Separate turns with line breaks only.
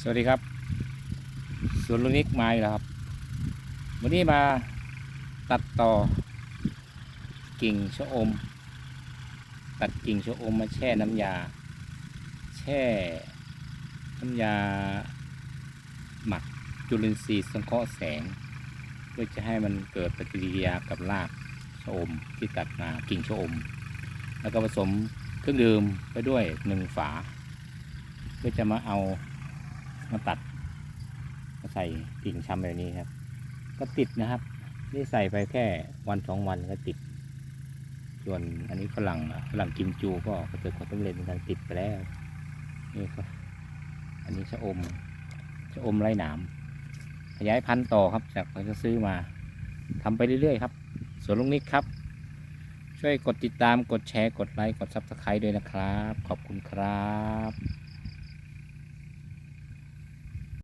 สวัสดีครับสวนลุนิกมาอีกแล้วครับ วันนี้มาตัดต่อ กิ่งชะอม ตัดกิ่งชะอมมาแช่น้ำยา แช่น้ำยา หมักจุลินทรีย์สังเคราะห์แสง เพื่อจะให้มันเกิดปฏิกิริยากับรากชะอมที่ตัดมากิ่งชะอม แล้วก็ผสมเครื่องดื่มไปด้วยหนึ่งฝา เพื่อจะมาเอา มาตัดมาใส่กิ่งชำแบบนี้ครับ ก็ติดนะครับนี่ใส่ไปแค่วันสองวันก็ติด ส่วนอันนี้ฝรั่งฝรั่งกิมจูก็ประสบความสำเร็จในการติดไปแล้วนี่ก็อันนี้ชะอมชะอมไร้หนามขยายพันธุ์ต่อครับ จากเราจะซื้อมาทำไปเรื่อยๆครับส่วนลุงนิกครับ ช่วยกดติดตามกดแชร์กดไลค์กดซับสไครต์ด้วยนะครับ ขอบคุณครับ